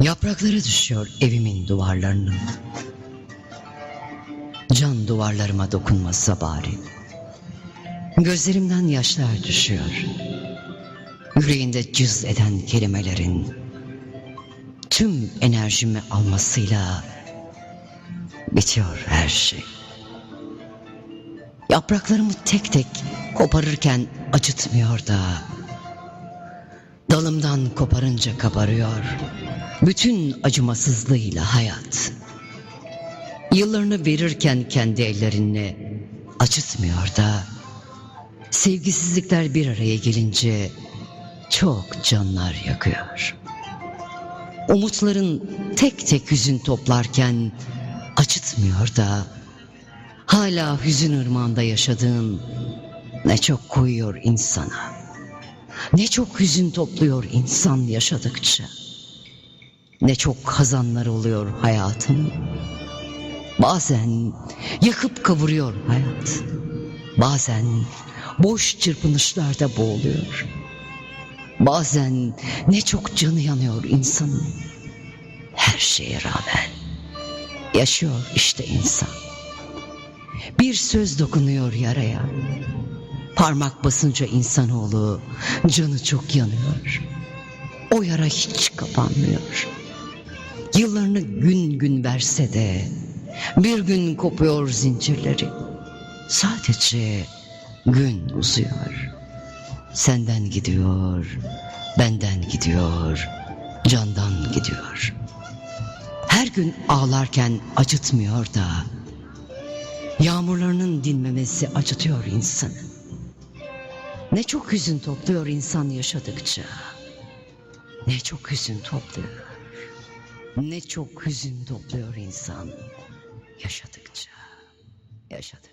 Yaprakları düşüyor evimin duvarlarının. Can duvarlarıma dokunmasa bari. Gözlerimden yaşlar düşüyor. Yüreğinde cız eden kelimelerin tüm enerjimi almasıyla bitiyor her şey. Yapraklarımı tek tek koparırken acıtmıyor da dalımdan koparınca kabarıyor. Bütün acımasızlığıyla hayat. Yıllarını verirken kendi ellerinle acıtmıyor da sevgisizlikler bir araya gelince çok canlar yakıyor. Umutların tek tek hüzün toplarken acıtmıyor da hala hüzün ırmağında yaşadığın ne çok koyuyor insana. Ne çok hüzün topluyor insan yaşadıkça. Ne çok kazanlar oluyor hayatın. Bazen yakıp kavuruyor hayat. Bazen boş çırpınışlarda boğuluyor. Bazen ne çok canı yanıyor insanın. Her şeye rağmen yaşıyor işte insan. Bir söz dokunuyor yaraya. Parmak basınca insanoğlu canı çok yanıyor. O yara hiç kapanmıyor. Yıllarını gün gün verse de bir gün kopuyor zincirleri. Sadece gün uzuyor. Senden gidiyor, benden gidiyor, candan gidiyor. Her gün ağlarken acıtmıyor da yağmurlarının dinmemesi acıtıyor insanı. Ne çok hüzün topluyor insan yaşadıkça. Ne çok hüzün topluyor. Ne çok hüzün topluyor insan yaşadıkça. Yaşadıkça.